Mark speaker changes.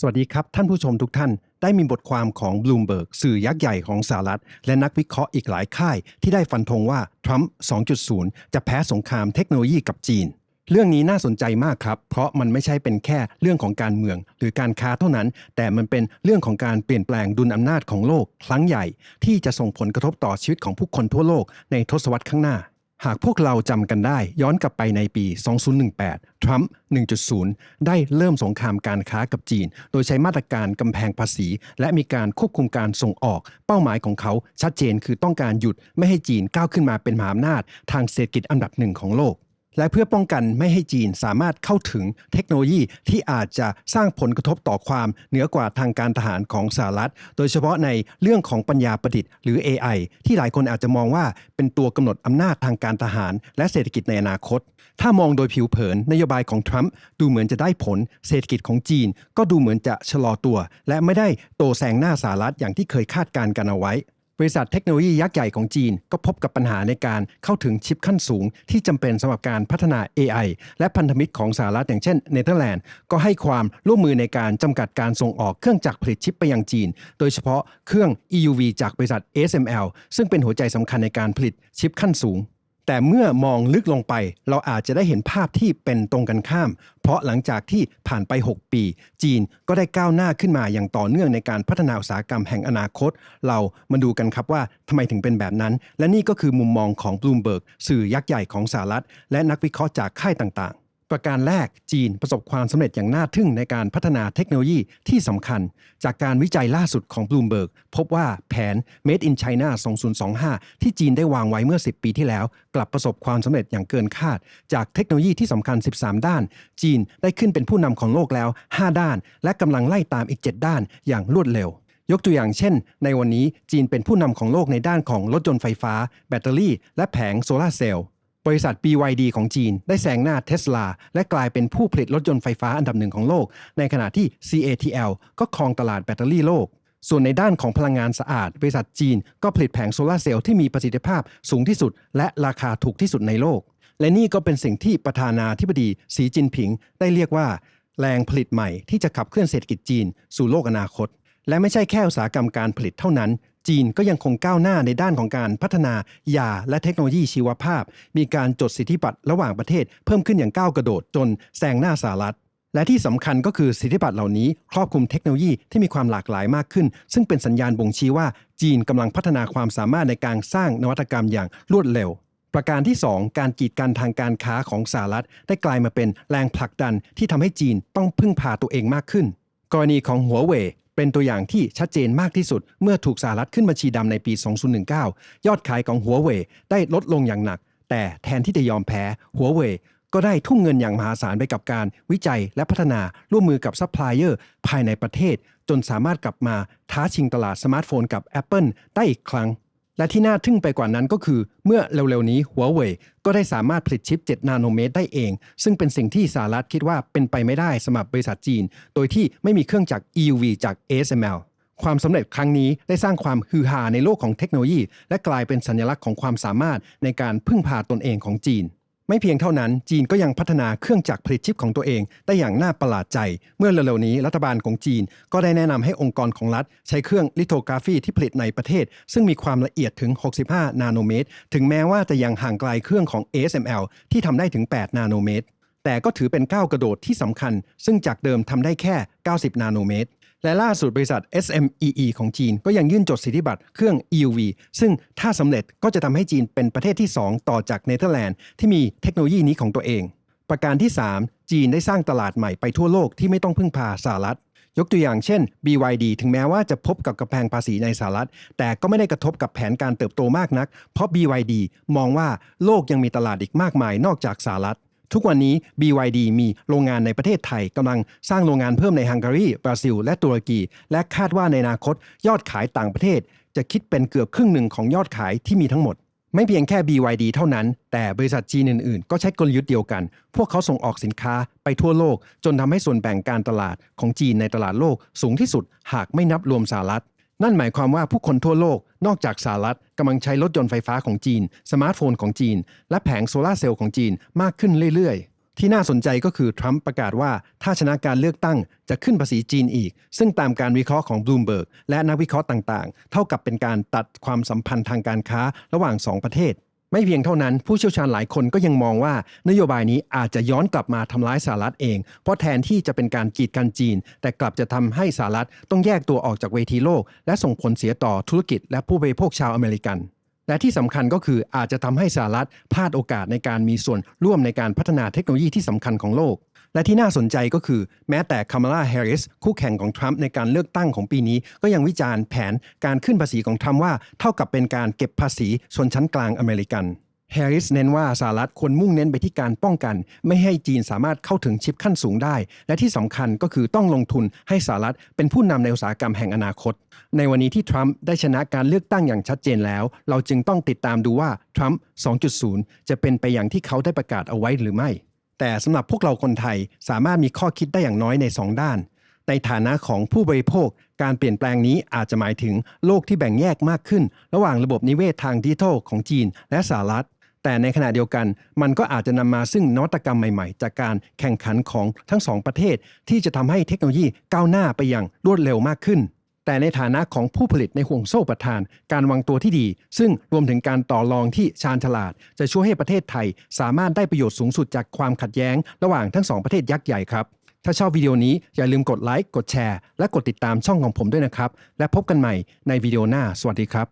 Speaker 1: สวัสดีครับ ท่านผู้ชมทุกท่าน ได้มีบทความของ Bloomberg สื่อยักษ์ใหญ่ของสหรัฐ และนักวิเคราะห์อีกหลายค่าย ที่ได้ฟันธงว่า ทรัมป์ 2.0 จะแพ้สงครามเทคโนโลยีกับจีน เรื่องนี้น่าสนใจมากครับ เพราะมันไม่ใช่เป็นแค่เรื่องของการเมือง หรือการค้าเท่านั้น แต่มันเป็นเรื่องของการเปลี่ยนแปลงดุลอำนาจของโลก ครั้งใหญ่ ที่จะส่งผลกระทบต่อชีวิตของผู้คนทั่วโลกในทศวรรษข้างหน้า หากพวกเราจำกันได้ย้อนกลับไปในปี 2018 ทรัมป์ 1.0 ได้เริ่มสงครามการค้ากับจีน โดยใช้มาตรการกำแพงภาษี และมีการควบคุมการส่งออก เป้าหมายของเขาชัดเจนคือต้องการหยุดไม่ให้จีนก้าวขึ้นมาเป็นมหาอำนาจ ทางเศรษฐกิจอันดับหนึ่งของโลก และเพื่อป้องกันไม่ให้จีนสามารถเข้าถึงเทคโนโลยีที่อาจจะสร้างผลกระทบต่อความเหนือกว่าทางการทหารของสหรัฐ โดยเฉพาะในเรื่องของปัญญาประดิษฐ์หรือ AI ที่หลายคนอาจจะมองว่าเป็นตัวกำหนดอำนาจทางการทหาร และเศรษฐกิจในอนาคต ถ้ามองโดยผิวเผินนโยบายของทรัมป์ดูเหมือนจะได้ผล เศรษฐกิจของจีน ก็ดูเหมือนจะชะลอตัว และไม่ได้โตแซงหน้าสหรัฐอย่างที่เคยคาดการณ์กันเอาไว้ บริษัทเทคโนโลยียักษ์ใหญ่ของจีน ก็พบกับปัญหาในการเข้าถึงชิปขั้นสูง ที่จำเป็นสำหรับการพัฒนา AI และพันธมิตรของสหรัฐอย่างเช่นเนเธอร์แลนด์ก็ให้ความร่วมมือในการจำกัดการส่งออกเครื่องจักรผลิตชิปไปยังจีน โดยเฉพาะเครื่อง EUV จากบริษัท ASML ซึ่งเป็นหัวใจสำคัญในการผลิตชิปขั้นสูง แต่เมื่อมองลึกลงไป เราอาจจะได้เห็นภาพที่เป็นตรงกันข้าม เพราะหลังจากที่ผ่านไป 6 ปี จีนก็ได้ก้าวหน้าขึ้นมาอย่างต่อเนื่องในการพัฒนาอุตสาหกรรมแห่งอนาคต เรามาดูกันครับว่าทำไมถึงเป็นแบบนั้น และนี่ก็คือมุมมองของ Bloomberg สื่อยักษ์ใหญ่ของสหรัฐ และนักวิเคราะห์จากค่ายต่างๆ ประการแรกจีนประสบความสำเร็จอย่างน่าทึ่งในการพัฒนาเทคโนโลยีที่สำคัญ จากการวิจัยล่าสุดของ Bloomberg พบว่าแผน Made in China 2025 ที่จีนได้วางไว้เมื่อ 10 ปีที่แล้ว กลับประสบความสำเร็จอย่างเกินคาด จากเทคโนโลยีที่สำคัญ 13 ด้าน จีนได้ขึ้นเป็นผู้นำของโลกแล้ว 5 ด้าน และกำลังไล่ตามอีก 7 ด้านอย่างรวดเร็วยกตัวอย่างเช่น ในวันนี้จีนเป็นผู้นำของโลกในด้านของรถยนต์ไฟฟ้า แบตเตอรี่ และแผงโซลาร์เซลล์ บริษัท BYD ของจีน ได้แซงหน้าเท s l a และกลายเป็นผู้ผลิตรถยนต์ไฟฟ้าอันดับหนึ่งของโลก ในขณะที่ CATL ก็ครองตลาดแบตเตอรี่โลก ส่วนในด้านของพลังงานสะอาด บริษัทจีนก็ผลิตแผงโซลาร์เซลล์ที่มีประสิทธิภาพสูงที่สุด และราคาถูกที่สุดในโลก และนี่ก็เป็นสิ่งที่ประธานาธิบดีสีจิ้นผิง ได้เรียกว่า แรงผลิตใหม่ที่จะขับเคลื่อนเศรษฐกิจจีน สู่โลกอนาคต และไม่ใช่แค่อุตสาหกรรมการผลิตเท่านั้น จีนก็ยังคงก้าวหน้าในด้านของการพัฒนายาและเทคโนโลยีชีวภาพ มีการจดสิทธิบัตรระหว่างประเทศ เพิ่มขึ้นอย่างก้าวกระโดดจนแซงหน้าสหรัฐและที่สำคัญก็คือสิทธิบัตรเหล่านี้ ครอบคลุมเทคโนโลยีที่มีความหลากหลายมากขึ้น ซึ่งเป็นสัญญาณบ่งชี้ว่า จีนกำลังพัฒนาความสามารถในการสร้างนวัตกรรมอย่างรวดเร็ว ประการที่ 2 การกีดกันทางการค้าของสหรัฐ ได้กลายมาเป็นแรงผลักดันที่ทำให้จีนต้องพึ่งพาตัวเองมากขึ้น กรณีของหัวเว่ย เป็นตัวอย่างที่ชัดเจนมากที่สุด เมื่อถูกสหรัฐขึ้นบัญชีดำในปี 2019 ยอดขายของหัวเว่ยได้ลดลงอย่างหนัก แต่แทนที่จะยอมแพ้หัวเว่ยก็ได้ทุ่มเงินอย่างมหาศาลไปกับการวิจัยและพัฒนาร่วมมือกับซัพพลายเออร์ภายในประเทศ จนสามารถกลับมาท้าชิงตลาดสมาร์ทโฟนกับ Apple ได้อีกครั้ง และที่น่าทึ่งไปกว่านั้นก็คือ เมื่อเร็วๆนี้หัวเว่ยก็ได้สามารถผลิตชิป 7 นาโนเมตรได้เอง ซึ่งเป็นสิ่งที่สหรัฐคิดว่าเป็นไปไม่ได้สำหรับบริษัทจีน โดยที่ไม่มีเครื่องจักร EUV จาก ASML ความสำเร็จครั้งนี้ได้สร้างความฮือฮาในโลกของเทคโนโลยี และกลายเป็นสัญลักษณ์ของความสามารถในการพึ่งพาตนเองของจีน ไม่เพียงเท่านั้นจีนก็ยังพัฒนาเครื่องจักรผลิตชิปของตัวเอง ได้อย่างน่าประหลาดใจ เมื่อเร็วๆนี้รัฐบาลของจีน ก็ได้แนะนำให้องค์กรของรัฐ ใช้เครื่องลิโทกราฟีที่ผลิตในประเทศ ซึ่งมีความละเอียดถึง 65 นาโนเมตร ถึงแม้ว่าจะยังห่างไกลเครื่องของ ASML ที่ทำได้ถึง 8 นาโนเมตร แต่ก็ถือเป็นก้าวกระโดดที่สำคัญ ซึ่งจากเดิมทำได้แค่ 90 นาโนเมตร และล่าสุดบริษัท SMEE ของจีนก็ยังยื่นจดสิทธิบัตรเครื่อง EUV ซึ่งถ้าสำเร็จก็จะทำให้จีนเป็นประเทศที่ 2 ต่อจากเนเธอร์แลนด์ที่มีเทคโนโลยีนี้ของตัวเอง ประการที่ 3 จีนได้สร้างตลาดใหม่ไปทั่วโลกที่ไม่ต้องพึ่งพาสหรัฐยกตัวอย่างเช่น BYD ถึงแม้ว่าจะพบกับกำแพงภาษีในสหรัฐ แต่ก็ไม่ได้กระทบกับแผนการเติบโตมากนัก เพราะ BYD มองว่าโลกยังมีตลาดอีกมากมายนอกจากสหรัฐ ทุกวันนี้ BYD มีโรงงานในประเทศไทยกำลังสร้างโรงงานเพิ่มในฮังการี บราซิล และตุรกี และคาดว่าในอนาคตยอดขายต่างประเทศ จะคิดเป็นเกือบครึ่งหนึ่งของยอดขายที่มีทั้งหมด ไม่เพียงแค่ BYD เท่านั้น แต่บริษัทจีนอื่นๆ ก็ใช้กลยุทธ์เดียวกัน พวกเขาส่งออกสินค้าไปทั่วโลก จนทำให้ส่วนแบ่งการตลาดของจีนในตลาดโลกสูงที่สุดหากไม่นับรวมสหรัฐ นั่นหมายความว่าผู้คนทั่วโลกนอกจากสหรัฐกำลังใช้รถยนต์ไฟฟ้าของจีน สมาร์ทโฟนของจีน และแผงโซลาร์เซลล์ของจีนมากขึ้นเรื่อยๆ ที่น่าสนใจก็คือทรัมป์ประกาศว่าถ้าชนะการเลือกตั้งจะขึ้นภาษีจีนอีก ซึ่งตามการวิเคราะห์ของบลูมเบิร์กและนักวิเคราะห์ต่างๆ เท่ากับเป็นการตัดความสัมพันธ์ทางการค้าระหว่าง 2 ประเทศ ไม่เพียงเท่านั้นผู้เชี่ยวชาญหลายคนก็ยังมองว่านโยบายนี้อาจจะย้อนกลับมาทำร้ายสหรัฐเอง เพราะแทนที่จะเป็นการกีดกันจีน แต่กลับจะทำให้สหรัฐต้องแยกตัวออกจากเวทีโลก และส่งผลเสียต่อธุรกิจและผู้บริโภคชาวอเมริกัน และที่สำคัญก็คืออาจจะทำให้สหรัฐพลาดโอกาสในการมีส่วนร่วมในการพัฒนาเทคโนโลยีที่สำคัญของโลก และที่น่าสนใจก็คือแม้แต่คามาลาแฮร์ริสคู่แข่งของทรัมป์ในการเลือกตั้งของปีนี้ ก็ยังวิจารณ์แผนการขึ้นภาษีของทรัมป์ว่าเท่ากับเป็นการเก็บภาษีชนชั้นกลางอเมริกันแฮร์ริสเน้นว่าสหรัฐควรมุ่งเน้นไปที่การป้องกัน ไม่ให้จีนสามารถเข้าถึงชิปขั้นสูงได้ และที่สำคัญก็คือต้องลงทุนให้สหรัฐเป็นผู้นำในอุตสาหกรรมแห่งอนาคต ในวันนี้ที่ทรัมป์ได้ชนะการเลือกตั้งอย่างชัดเจนแล้ว เราจึงต้องติดตามดูว่าทรัมป์ 2.0 จะเป็นไปอย่างที่เขาได้ประกาศเอาไว้หรือไม่ แต่สำหรับพวกเราคนไทยสามารถมีข้อคิดได้อย่างน้อยใน 2 ด้าน ในฐานะของผู้บริโภค การเปลี่ยนแปลงนี้อาจจะหมายถึงโลกที่แบ่งแยกมากขึ้น ระหว่างระบบนิเวศทางดิจิทัลของจีนและสหรัฐ แต่ในขณะเดียวกัน มันก็อาจจะนำมาซึ่งนวัตกรรมใหม่ๆ จากการแข่งขันของทั้งสองประเทศ ที่จะทำให้เทคโนโลยีก้าวหน้าไปอย่างรวดเร็วมากขึ้น แต่ในฐานะของผู้ผลิตในห่วงโซ่ประทาน การวางตัวที่ดี ซึ่งรวมถึงการต่อรองที่ชาญฉลาด จะช่วยให้ประเทศไทย สามารถได้ประโยชน์สูงสุดจากความขัดแย้ง ระหว่างทั้งสองประเทศยักษ์ใหญ่ครับ ถ้าชอบวิดีโอนี้อย่าลืมกดไลค์กดแชร์ และกดติดตามช่องของผมด้วยนะครับ และพบกันใหม่ในวิดีโอหน้า สวัสดีครับ